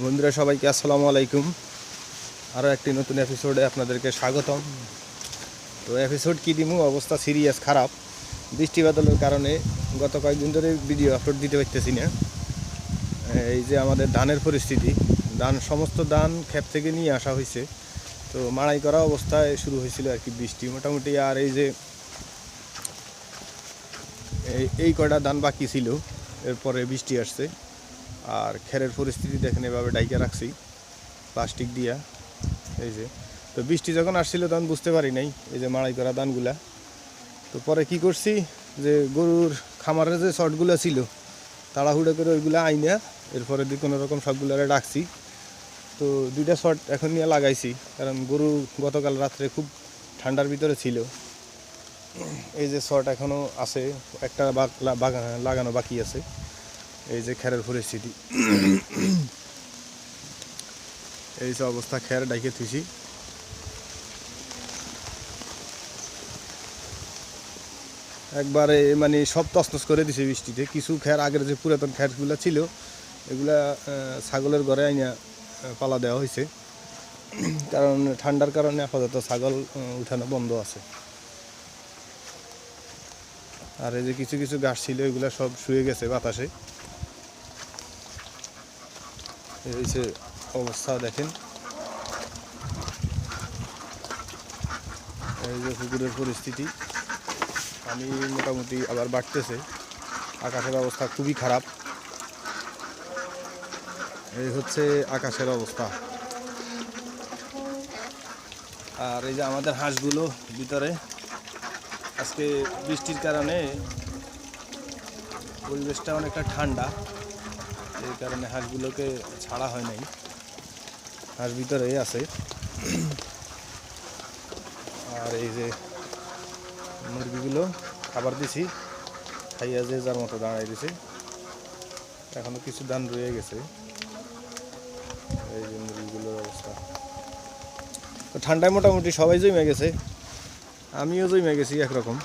বন্ধুরা, সবাইকে আসসালামু আলাইকুম। আরও একটি নতুন এপিসোডে আপনাদেরকে স্বাগতম। তো এপিসোড কী দিমু? অবস্থা সিরিয়াস খারাপ। বৃষ্টি বাদলের কারণে গত কয়েকদিন ধরে ভিডিও আপলোড দিতে পারতেছি না। এই যে আমাদের ধানের পরিস্থিতি, ধান, সমস্ত ধান ক্ষেত থেকে নিয়ে আসা হয়েছে। তো মাড়াই করা অবস্থায় শুরু হয়েছিল আর কি বৃষ্টি। মোটামুটি আর এই যে এই কয়টা ধান বাকি ছিল, এরপরে বৃষ্টি আসছে। আর খেরের পরিস্থিতি দেখেন, এভাবে ডাইকে রাখছি, প্লাস্টিক দিয়া, এই যে। তো বৃষ্টি যখন আসছিল তখন বুঝতে পারি নাই, এই যে মাড়াই করা ধানগুলা। তো পরে কি করছি, যে গরুর খামারের যে শর্টগুলো ছিল, তাড়াহুড়ো করে ওইগুলো আইনা, এরপরে দিয়ে কোনো রকম সবগুলারে ডাকছি তো দুইটা শর্ট এখন নিয়ে লাগাইছি, কারণ গরু গতকাল রাত্রে খুব ঠান্ডার ভিতরে ছিল। এই যে শর্ট এখনও আছে, একটা লাগানো বাকি আছে। এই যে খেরের পরিস্থিতি। এই যে অবস্থা, খের ডাইকে থুইছি। একবারে মানে সব তসনস করে দিছে বৃষ্টিতে। কিছু খের আগের যে পুরাতন খেরগুলো ছিল, এগুলা ছাগলের ঘরে আইনা পালা দেওয়া হয়েছে কারণ ঠান্ডার কারণে আপাতত ছাগল উঠানো বন্ধ আছে। আর এই যে কিছু কিছু গাছ ছিল, এগুলা সব শুয়ে গেছে বাতাসে। এই হচ্ছে অবস্থা দেখেন এই যে পুকুরের পরিস্থিতি পানি মোটামুটি আবার বাড়তেছে আকাশের অবস্থা খুবই খারাপ এই হচ্ছে আকাশের অবস্থা আর এই যে আমাদের হাঁসগুলো ভিতরে আজকে বৃষ্টির কারণে পরিবেশটা অনেকটা ঠান্ডা। এই কারণে হাঁসগুলোকে ছাড়া হয় নাই। হাঁস ভিতরেই আছে। আর এই যে মুরগিগুলো খাবার দিছি, খাইয়া যে যার মতো দাঁড়াই দিছে। এখনও কিছু ধান রয়ে গেছে। এই যে মুরগিগুলোর অবস্থা। তো ঠান্ডায় মোটামুটি সবাই জমে গেছে। আমিও জমে গেছি একরকম।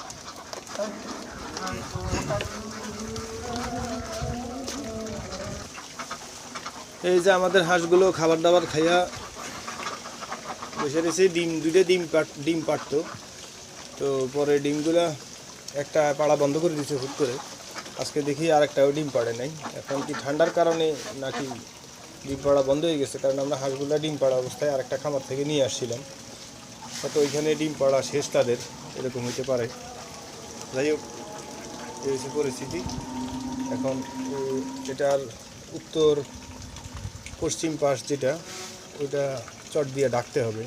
এই যে আমাদের হাঁসগুলো খাবার দাবার খাইয়া বসে রয়েছে, ডিম, দুইটা ডিম পাট ডিম পারতো তো পরে ডিমগুলা একটা পাড়া বন্ধ করে দিচ্ছে হুট করে। আজকে দেখি আর একটাও ডিম পাড়ে নাই। এখন কি ঠান্ডার কারণে নাকি ডিম পাড়া বন্ধ হয়ে গেছে? কারণ আমরা হাঁসগুলা ডিম পাড়া অবস্থায় আর একটা খামার থেকে নিয়ে আসছিলাম। হয়তো ওইখানে ডিম পাড়া শেষ তাদের, এরকম হতে পারে। যাই হোক, এই পরিস্থিতি। এখন এটার উত্তর পশ্চিম পাশ যেটা, ওইটা চট দিয়ে ডাকতে হবে।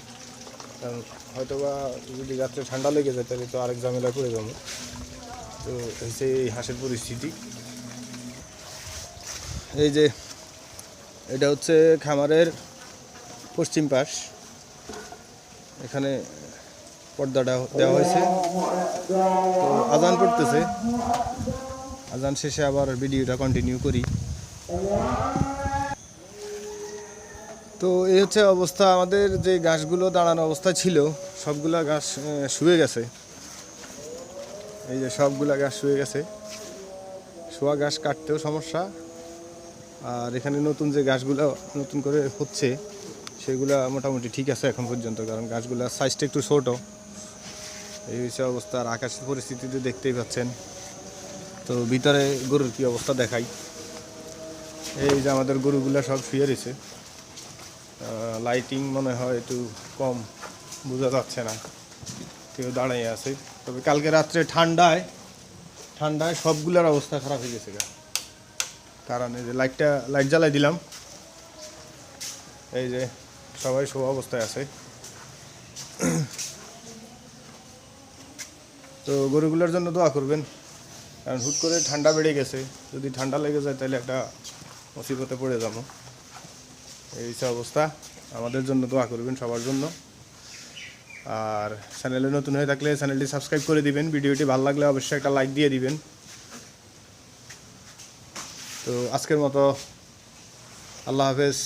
কারণ হয়তো বা যদি রাত্রে ঠান্ডা লেগে যায়, তাহলে তো আরেক ঝামেলা করে যাব। তো হচ্ছে এই হাঁসের পরিস্থিতি। এই যে, এটা হচ্ছে খামারের পশ্চিম পাশ। এখানে পর্দাটা দেওয়া হয়েছে। তো আজান পড়তেছে। আজান শেষে আবার ভিডিওটা কন্টিনিউ করি। তো এই হচ্ছে অবস্থা। আমাদের যে গাছগুলো দাঁড়ানো অবস্থা ছিল, সবগুলা গাছ শুয়ে গেছে। এই যে সবগুলা গাছ শুয়ে গেছে। শোয়া গাছ কাটতেও সমস্যা। আর এখানে নতুন যে গাছগুলো নতুন করে হচ্ছে, সেগুলা মোটামুটি ঠিক আছে এখন পর্যন্ত, কারণ গাছগুলোর সাইজটা একটু ছোটো। এই হচ্ছে অবস্থা। আর আকাশের পরিস্থিতিতে দেখতেই পাচ্ছেন। তো ভিতরে গরুর কি অবস্থা দেখাই। এই যে আমাদের গরুগুলা সব শুয়ে রয়েছে। লাইটিং মনে হয় একটু কম, বোঝা যাচ্ছে না। কেউ দাঁড়িয়ে আছে। তবে কালকে রাত্রে ঠান্ডায় ঠান্ডায় সবগুলোর অবস্থা খারাপ হয়ে গেছে কারণ এই যে লাইটটা লাইট জ্বালাই দিলাম। এই যে সবাই শো অবস্থায় আছে। তো গরুগুলোর জন্য দোয়া করবেন। কারণ হুট করে ঠান্ডা বেড়ে গেছে। যদি ঠান্ডা লেগে যায়, তাহলে একটা মুসিবতে পড়ে যাব। এই সব অবস্থা। আমাদের জন্য দোয়া করবেন সবার জন্য। আর চ্যানেলে নতুন হয়ে থাকলে চ্যানেলটি সাবস্ক্রাইব করে দিবেন। ভিডিওটি ভালো লাগলে অবশ্যই একটা লাইক দিয়ে দিবেন। তো আজকের মতো আল্লাহ হাফেজ।